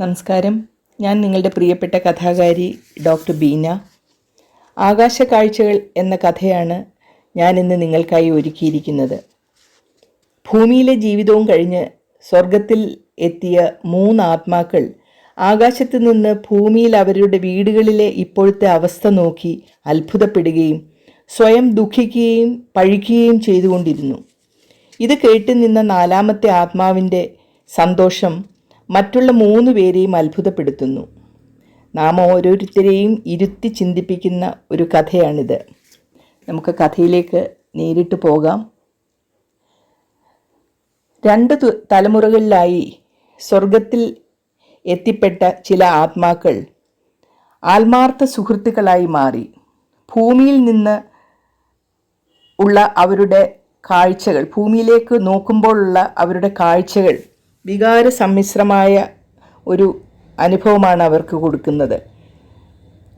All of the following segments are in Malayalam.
നമസ്കാരം. ഞാൻ നിങ്ങളുടെ പ്രിയപ്പെട്ട കഥാകാരി ഡോക്ടർ ബീന. ആകാശ കാഴ്ചകൾ എന്ന കഥയാണ് ഞാൻ ഇന്ന് നിങ്ങൾക്കായി ഒരുക്കിയിരിക്കുന്നത്. ഭൂമിയിലെ ജീവിതവും കഴിഞ്ഞ് സ്വർഗത്തിൽ എത്തിയ മൂന്ന് ആത്മാക്കൾ ആകാശത്ത് നിന്ന് ഭൂമിയിൽ അവരുടെ വീടുകളിലെ ഇപ്പോഴത്തെ അവസ്ഥ നോക്കി അത്ഭുതപ്പെടുകയും സ്വയം ദുഃഖിക്കുകയും പഴിക്കുകയും ചെയ്തുകൊണ്ടിരുന്നു. ഇത് കേട്ട് നിന്ന നാലാമത്തെ ആത്മാവിന്റെ സന്തോഷം മറ്റുള്ള മൂന്ന് പേരെയും അത്ഭുതപ്പെടുത്തുന്നു. നാം ഓരോരുത്തരെയും ഇരുത്തി ചിന്തിപ്പിക്കുന്ന ഒരു കഥയാണിത്. നമുക്ക് കഥയിലേക്ക് നേരിട്ട് പോകാം. രണ്ട് തലമുറകളിലായി സ്വർഗത്തിൽ എത്തിപ്പെട്ട ചില ആത്മാക്കൾ ആത്മാർത്ഥ സുഹൃത്തുക്കളായി മാറി. ഭൂമിയിൽ നിന്ന് ഉള്ള അവരുടെ കാഴ്ചകൾ ഭൂമിയിലേക്ക് നോക്കുമ്പോഴുള്ള അവരുടെ കാഴ്ചകൾ വികാര സമ്മിശ്രമായ ഒരു അനുഭവമാണ് അവർക്ക് കൊടുക്കുന്നത്.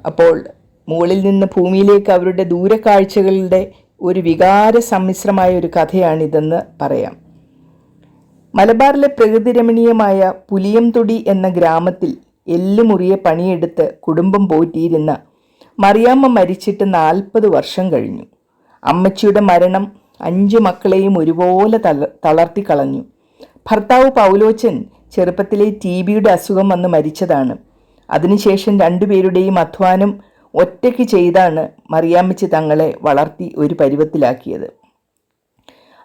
അപ്പോൾ മുകളിൽ നിന്ന് ഭൂമിയിലേക്ക് അവരുടെ ദൂരക്കാഴ്ചകളുടെ ഒരു വികാര സമ്മിശ്രമായ ഒരു കഥയാണിതെന്ന് പറയാം. മലബാറിലെ പ്രകൃതിരമണീയമായ പുലിയംതൊടി എന്ന ഗ്രാമത്തിൽ എല്ലുമുറിയെ പണിയെടുത്ത് കുടുംബം പോറ്റിയിരുന്ന മറിയാമ്മ മരിച്ചിട്ട് നാൽപ്പത് വർഷം കഴിഞ്ഞു. അമ്മച്ചിയുടെ മരണം അഞ്ച് മക്കളെയും ഒരുപോലെ തള തളർത്തിക്കളഞ്ഞു. ഭർത്താവ് പൗലോച്ചൻ ചെറുപ്പത്തിലെ ടി ബിയുടെ അസുഖം വന്ന് മരിച്ചതാണ്. അതിനുശേഷം രണ്ടുപേരുടെയും അധ്വാനം ഒറ്റയ്ക്ക് ചെയ്താണ് മറിയാമ്മച്ചി തങ്ങളെ വളർത്തി ഒരു പരുവത്തിലാക്കിയത്.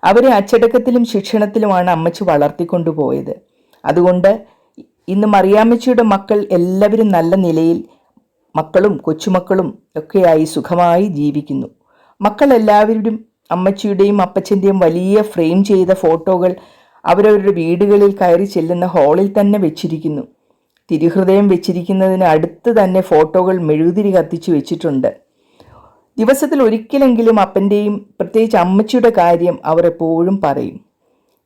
അവരെ അച്ചടക്കത്തിലും ശിക്ഷണത്തിലുമാണ് അമ്മച്ചി വളർത്തിക്കൊണ്ടുപോയത്. അതുകൊണ്ട് ഇന്ന് മറിയാമ്മച്ചിയുടെ മക്കൾ എല്ലാവരും നല്ല നിലയിൽ മക്കളും കൊച്ചുമക്കളും ഒക്കെയായി സുഖമായി ജീവിക്കുന്നു. മക്കളെല്ലാവരും അമ്മച്ചിയുടെയും അപ്പച്ചന്റെയും വലിയ ഫ്രെയിം ചെയ്ത ഫോട്ടോകൾ അവരവരുടെ വീടുകളിൽ കയറി ചെല്ലുന്ന ഹാളിൽ തന്നെ വെച്ചിരിക്കുന്നു. തിരുഹൃദയം വെച്ചിരിക്കുന്നതിന് അടുത്ത് തന്നെ ഫോട്ടോകൾ മെഴുകുതിരി കത്തിച്ചു വെച്ചിട്ടുണ്ട്. ദിവസത്തിൽ ഒരിക്കലെങ്കിലും അപ്പന്റെയും പ്രത്യേകിച്ച് അമ്മച്ചിയുടെ കാര്യം അവർ എപ്പോഴും പറയും.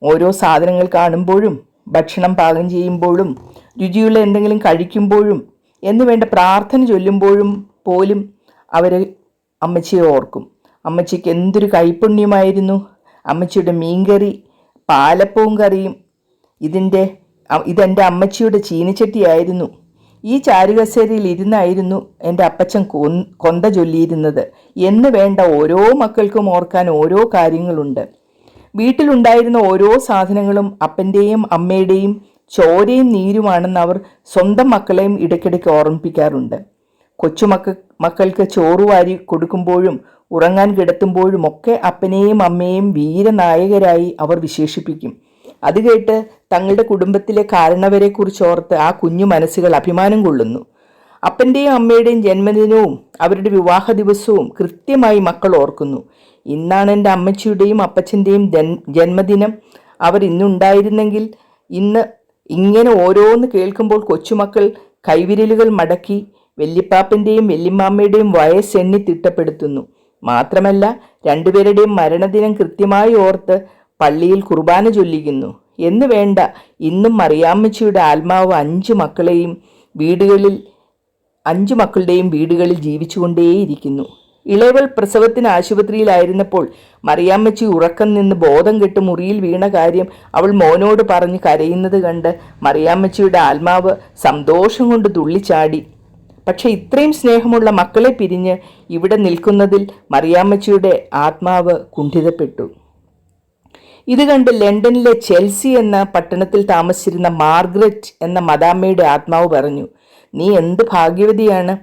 ഓരോ സാധനങ്ങൾ കാണുമ്പോഴും ഭക്ഷണം പാകം ചെയ്യുമ്പോഴും രുചിയുള്ള എന്തെങ്കിലും കഴിക്കുമ്പോഴും എന്ന് വേണ്ട പ്രാർത്ഥന ചൊല്ലുമ്പോഴും പോലും അവർ അമ്മച്ചിയെ ഓർക്കും. അമ്മച്ചിക്ക് എന്തൊരു കൈപ്പുണ്യമായിരുന്നു. അമ്മച്ചിയുടെ മീൻകറി പാലപ്പവും കറിയും. ഇതിന്റെ ഇതെന്റെ അമ്മച്ചിയുടെ ചീനിച്ചട്ടിയായിരുന്നു. ഈ ചാരുകസേരയിൽ ഇരുന്നായിരുന്നു എന്റെ അപ്പച്ചൻ കൊന്ത ചൊല്ലിയിരുന്നത്. എന്ന് വേണ്ട ഓരോ മക്കൾക്കും ഓർക്കാൻ ഓരോ കാര്യങ്ങളുണ്ട്. വീട്ടിലുണ്ടായിരുന്ന ഓരോ സാധനങ്ങളും അപ്പന്റെയും അമ്മയുടെയും ചോരയും നീരുമാണെന്ന് അവർ സ്വന്തം മക്കളെയും ഇടയ്ക്കിടയ്ക്ക് ഓർമ്മിപ്പിക്കാറുണ്ട്. കൊച്ചുമക്ക മക്കൾക്ക് ചോറ് വാരി കൊടുക്കുമ്പോഴും ഉറങ്ങാൻ കിടത്തുമ്പോഴുമൊക്കെ അപ്പനെയും അമ്മയെയും വീരനായകരായി അവർ വിശേഷിപ്പിക്കും. അത് കേട്ട് തങ്ങളുടെ കുടുംബത്തിലെ കാരണവരെക്കുറിച്ച് ഓർത്ത് ആ കുഞ്ഞു മനസ്സുകൾ അഭിമാനം കൊള്ളുന്നു. അപ്പന്റെയും അമ്മയുടെയും ജന്മദിനവും അവരുടെ വിവാഹ ദിവസവും കൃത്യമായി മക്കൾ ഓർക്കുന്നു. ഇന്നാണ് എന്റെ അമ്മച്ചിയുടെയും അപ്പച്ചന്റെയും ജന്മദിനം. അവർ ഇന്നുണ്ടായിരുന്നെങ്കിൽ ഇന്ന് ഇങ്ങനെ ഓരോന്ന് കേൾക്കുമ്പോൾ കൊച്ചുമക്കൾ കൈവിരലുകൾ മടക്കി വല്യപ്പാപ്പന്റെയും വല്യമ്മാമ്മയുടെയും വയസ്സെണ്ണി തിട്ടപ്പെടുത്തുന്നു. മാത്രമല്ല രണ്ടുപേരുടെയും മരണദിനം കൃത്യമായി ഓർത്ത് പള്ളിയിൽ കുർബാന ചൊല്ലിക്കുന്നു. എന്ന് വേണ്ട ഇന്നും മറിയാമ്മച്ചിയുടെ ആത്മാവ് അഞ്ച് മക്കളെയും വീടുകളിൽ അഞ്ച് മക്കളുടെയും വീടുകളിൽ ജീവിച്ചുകൊണ്ടേയിരിക്കുന്നു. ഇളവൾ പ്രസവത്തിന് ആശുപത്രിയിലായിരുന്നപ്പോൾ മറിയാമ്മച്ചി ഉറക്കം നിന്ന് ബോധം കെട്ട് മുറിയിൽ വീണ കാര്യം അവൾ മോനോട് പറഞ്ഞ് കരയുന്നത് കണ്ട് മറിയാമ്മച്ചിയുടെ ആത്മാവ് സന്തോഷം കൊണ്ട് തുള്ളിച്ചാടി. പക്ഷെ ഇത്രയും സ്നേഹമുള്ള മക്കളെ പിരിഞ്ഞ് ഇവിടെ നിൽക്കുന്നതിൽ മറിയാമ്മച്ചിയുടെ ആത്മാവ് കുണ്ഠിതപ്പെട്ടു. ഇത് കണ്ട് ലണ്ടനിലെ ചെൽസി എന്ന പട്ടണത്തിൽ താമസിച്ചിരുന്ന മാർഗ്രറ്റ് എന്ന മദാമ്മയുടെ ആത്മാവ് പറഞ്ഞു നീ എന്ത് ഭാഗ്യവതിയാണ്?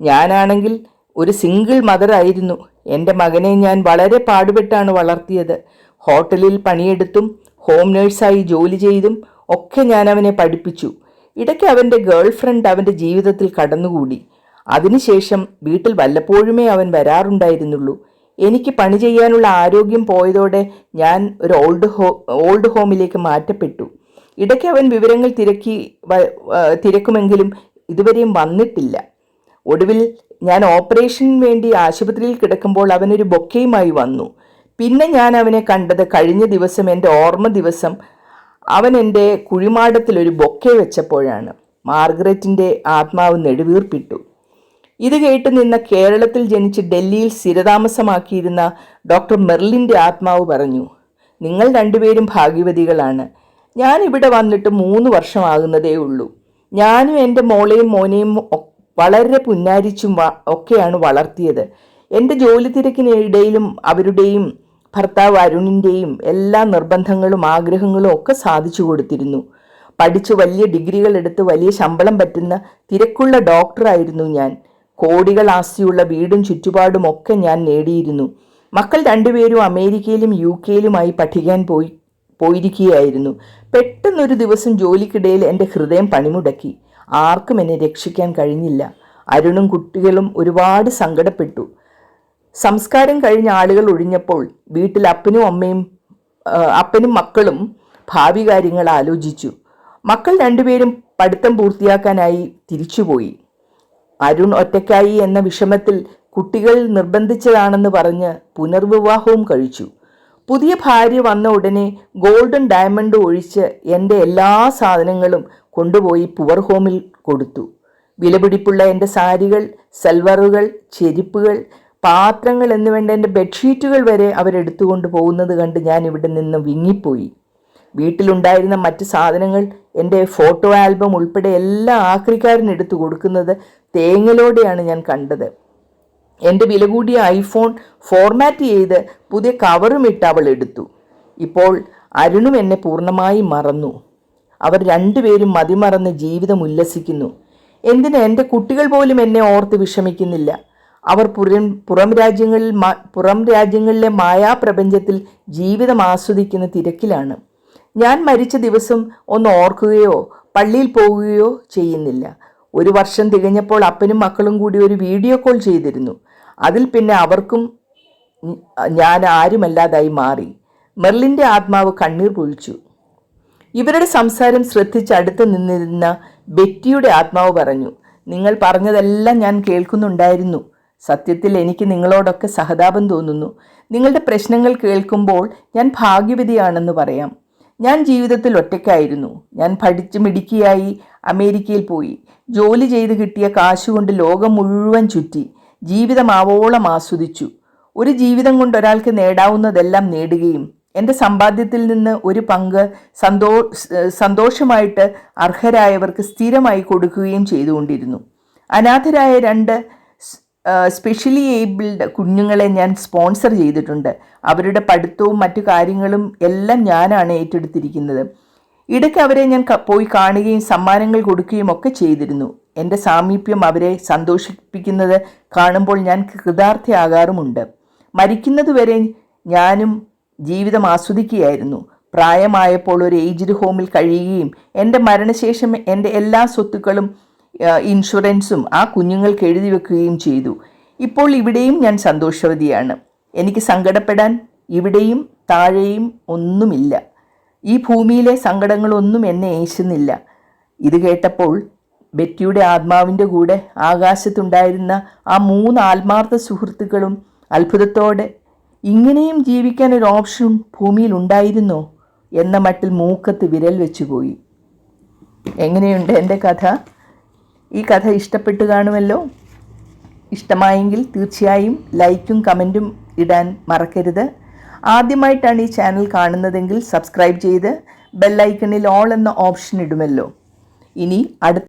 ഞാനാണെങ്കിൽ ഒരു സിംഗിൾ മദറായിരുന്നു എന്റെ മകനെ ഞാൻ വളരെ പാടുപെട്ടാണ് വളർത്തിയത്. ഹോട്ടലിൽ പണിയെടുത്തും ഹോം നേഴ്സായി ജോലി ചെയ്തും ഒക്കെ ഞാൻ അവനെ പഠിപ്പിച്ചു. ഇടയ്ക്ക് അവന്റെ ഗേൾ ഫ്രണ്ട് അവന്റെ ജീവിതത്തിൽ കടന്നുകൂടി. അതിനുശേഷം വീട്ടിൽ വല്ലപ്പോഴുമേ അവൻ വരാറുണ്ടായിരുന്നുള്ളൂ. എനിക്ക് പണി ചെയ്യാനുള്ള ആരോഗ്യം പോയതോടെ ഞാൻ ഒരു ഓൾഡ് ഹോ ഓൾഡ് ഹോമിലേക്ക് മാറ്റപ്പെട്ടു. ഇടയ്ക്ക് അവൻ വിവരങ്ങൾ തിരക്കി തിരക്കുമെങ്കിലും ഇതുവരെയും വന്നിട്ടില്ല. ഒടുവിൽ ഞാൻ ഓപ്പറേഷന് വേണ്ടി ആശുപത്രിയിൽ കിടക്കുമ്പോൾ അവനൊരു ബൊക്കയുമായി വന്നു. പിന്നെ ഞാൻ അവനെ കണ്ടത് കഴിഞ്ഞ ദിവസം എന്റെ ഓർമ്മ ദിവസം അവൻ എന്റെ കുഴിമാടത്തിൽ ഒരു ബൊക്കെ വെച്ചപ്പോഴാണ് മാർഗരറ്റിന്റെ ആത്മാവ് നെടുവീർപ്പിട്ടു. ഇത് കേട്ട് നിന്ന കേരളത്തിൽ ജനിച്ച് ഡൽഹിയിൽ സ്ഥിരതാമസമാക്കിയിരുന്ന ഡോക്ടർ മെർലിന്റെ ആത്മാവ് പറഞ്ഞു നിങ്ങൾ രണ്ടുപേരും ഭാഗ്യവതികളാണ്. ഞാൻ ഇവിടെ വന്നിട്ട് മൂന്ന് വർഷമാകുന്നതേ ഉള്ളൂ. ഞാനും എന്റെ മോളെയും മോനെയും വളരെ പുന്നാരിച്ചും ഒക്കെയാണ് വളർത്തിയത്. എന്റെ ജോലി തിരക്കിനിടയിലും അവരുടെയും ഭർത്താവ് അരുണിന്റെയും എല്ലാ നിർബന്ധങ്ങളും ആഗ്രഹങ്ങളും ഒക്കെ സാധിച്ചു കൊടുത്തിരുന്നു. പഠിച്ചു വലിയ ഡിഗ്രികൾ എടുത്ത് വലിയ ശമ്പളം പറ്റുന്ന തിരക്കുള്ള ഡോക്ടറായിരുന്നു ഞാൻ. കോടികൾ ആസ്തിയുള്ള വീടും ചുറ്റുപാടും ഒക്കെ ഞാൻ നേടിയിരുന്നു. മക്കൾ രണ്ടുപേരും അമേരിക്കയിലും യു കെയിലുമായി പഠിക്കാൻ പോയി പോയിരിക്കുകയായിരുന്നു. പെട്ടെന്നൊരു ദിവസം ജോലിക്കിടയിൽ എന്റെ ഹൃദയം പണിമുടക്കി. ആർക്കും എന്നെ രക്ഷിക്കാൻ കഴിഞ്ഞില്ല. അരുണും കുട്ടികളും ഒരുപാട് സങ്കടപ്പെട്ടു. സംസ്കാരം കഴിഞ്ഞ ആളുകൾ ഒഴിഞ്ഞപ്പോൾ വീട്ടിൽ അപ്പനും അമ്മയും അപ്പനും മക്കളും ഭാവി കാര്യങ്ങൾ ആലോചിച്ചു. മക്കൾ രണ്ടുപേരും പഠിത്തം പൂർത്തിയാക്കാനായി തിരിച്ചുപോയി. അരുൺ ഒറ്റയ്ക്കായി എന്ന വിഷമത്തിൽ കുട്ടികൾ നിർബന്ധിച്ചതാണെന്ന് പറഞ്ഞ് പുനർവിവാഹവും കഴിച്ചു. പുതിയ ഭാര്യ വന്ന ഉടനെ ഗോൾഡൻ ഡയമണ്ട് ഒഴിച്ച് എന്റെ എല്ലാ സാധനങ്ങളും കൊണ്ടുപോയി പുവർ ഹോമിൽ കൊടുത്തു. വിലപിടിപ്പുള്ള എന്റെ സാരികൾ സൽവറുകൾ ചെരുപ്പുകൾ പാത്രങ്ങൾ എന്ന് വേണ്ട എന്റെ ബെഡ്ഷീറ്റുകൾ വരെ അവരെടുത്തുകൊണ്ട് പോകുന്നത് കണ്ട് ഞാൻ ഇവിടെ നിന്ന് വിങ്ങിപ്പോയി. വീട്ടിലുണ്ടായിരുന്ന മറ്റ് സാധനങ്ങൾ എന്റെ ഫോട്ടോ ആൽബം ഉൾപ്പെടെ എല്ലാ ആക്രിക്കാരൻ എടുത്തു കൊടുക്കുന്നത് തേങ്ങലോടെയാണ് ഞാൻ കണ്ടത്. എന്റെ വില കൂടിയ ഐഫോൺ ഫോർമാറ്റ് ചെയ്ത് പുതിയ കവറും ഇട്ട് അവൾ എടുത്തു. ഇപ്പോൾ അരുണും എന്നെ പൂർണമായി മറന്നു. അവർ രണ്ടുപേരും മതിമറന്ന് ജീവിതം ഉല്ലസിക്കുന്നു. എന്തിന് എന്റെ കുട്ടികൾ പോലും എന്നെ ഓർത്ത് വിഷമിക്കുന്നില്ല. അവർ പുരം പുറം രാജ്യങ്ങളിൽ പുറം രാജ്യങ്ങളിലെ മായാപ്രപഞ്ചത്തിൽ ജീവിതം ആസ്വദിക്കുന്ന തിരക്കിലാണ്. ഞാൻ മരിച്ച ദിവസം ഒന്ന് ഓർക്കുകയോ പള്ളിയിൽ പോവുകയോ ചെയ്യുന്നില്ല. ഒരു വർഷം തികഞ്ഞപ്പോൾ അപ്പനും മക്കളും കൂടി ഒരു വീഡിയോ കോൾ ചെയ്തിരുന്നു. അതിൽ പിന്നെ അവർക്കും ഞാൻ ആരുമല്ലാതായി മാറി. മെർലിന്റെ ആത്മാവ് കണ്ണീർ പൊഴിച്ചു. ഇവരുടെ സംസാരം ശ്രദ്ധിച്ച് അടുത്ത് നിന്നിരുന്ന ബെറ്റിയുടെ ആത്മാവ് പറഞ്ഞു നിങ്ങൾ പറഞ്ഞതെല്ലാം ഞാൻ കേൾക്കുന്നുണ്ടായിരുന്നു. സത്യത്തിൽ എനിക്ക് നിങ്ങളോടൊക്കെ സഹതാപം തോന്നുന്നു. നിങ്ങളുടെ പ്രശ്നങ്ങൾ കേൾക്കുമ്പോൾ ഞാൻ ഭാഗ്യവതിയാണെന്ന് പറയാം. ഞാൻ ജീവിതത്തിൽ ഒറ്റയ്ക്കായിരുന്നു. ഞാൻ പഠിച്ച് മിടുക്കിയായി അമേരിക്കയിൽ പോയി. ജോലി ചെയ്ത് കിട്ടിയ കാശുകൊണ്ട് ലോകം മുഴുവൻ ചുറ്റി. ജീവിതം ആവോളം ആസ്വദിച്ചു. ഒരു ജീവിതം കൊണ്ട് ഒരാൾക്ക് നേടാവുന്നതെല്ലാം നേടുകയും എന്റെ സമ്പാദ്യത്തിൽ നിന്ന് ഒരു പങ്ക് സന്തോ സന്തോഷമായിട്ട് അർഹരായവർക്ക് സ്ഥിരമായി കൊടുക്കുകയും ചെയ്തുകൊണ്ടിരുന്നു. അനാഥരായ രണ്ട് സ്പെഷ്യലി ഏബിൾഡ് കുഞ്ഞുങ്ങളെ ഞാൻ സ്പോൺസർ ചെയ്തിട്ടുണ്ട്. അവരുടെ പഠിത്തവും മറ്റു കാര്യങ്ങളും എല്ലാം ഞാനാണ് ഏറ്റെടുത്തിരിക്കുന്നത്. ഇടയ്ക്ക് അവരെ ഞാൻ പോയി കാണുകയും സമ്മാനങ്ങൾ കൊടുക്കുകയും ഒക്കെ ചെയ്തിരുന്നു. എന്റെ സാമീപ്യം അവരെ സന്തോഷിപ്പിക്കുന്നത് കാണുമ്പോൾ ഞാൻ കൃതാർത്ഥയാകാറുമുണ്ട്. മരിക്കുന്നതുവരെ ഞാനും ജീവിതം ആസ്വദിക്കുകയായിരുന്നു. പ്രായമായപ്പോൾ ഒരു ഏജ്ഡ് ഹോമിൽ കഴിയുകയും എന്റെ മരണശേഷം എന്റെ എല്ലാ സ്വത്തുക്കളും ഇൻഷുറൻസും ആ കുഞ്ഞുങ്ങൾക്ക് എഴുതി വെക്കുകയും ചെയ്തു. ഇപ്പോൾ ഇവിടെയും ഞാൻ സന്തോഷവതിയാണ്. എനിക്ക് സങ്കടപ്പെടാൻ ഇവിടെയും താഴെയും ഒന്നുമില്ല. ഈ ഭൂമിയിലെ സങ്കടങ്ങളൊന്നും എന്നെ ഏശുന്നില്ല. ഇത് കേട്ടപ്പോൾ ബെറ്റിയുടെ ആത്മാവിന്റെ കൂടെ ആകാശത്തുണ്ടായിരുന്ന ആ മൂന്ന് ആത്മാർത്ഥ സുഹൃത്തുക്കളും അത്ഭുതത്തോടെ ഇങ്ങനെയും ജീവിക്കാൻ ഒരു ഓപ്ഷൻ ഭൂമിയിൽ ഉണ്ടായിരുന്നോ? എന്ന മട്ടിൽ മൂക്കത്ത് വിരൽ വെച്ചുപോയി. എങ്ങനെയുണ്ട് എന്റെ കഥ? ഈ കഥ ഇഷ്ടപ്പെട്ടു കാണുമല്ലോ. ഇഷ്ടമായെങ്കിൽ തീർച്ചയായും ലൈക്കും കമന്റും ഇടാൻ മറക്കരുത്. ആദ്യമായിട്ടാണ് ഈ ചാനൽ കാണുന്നതെങ്കിൽ സബ്സ്ക്രൈബ് ചെയ്ത് ബെല്ലൈക്കണിൽ ഓൾ എന്ന ഓപ്ഷൻ ഇടുമല്ലോ. ഇനി അടുത്ത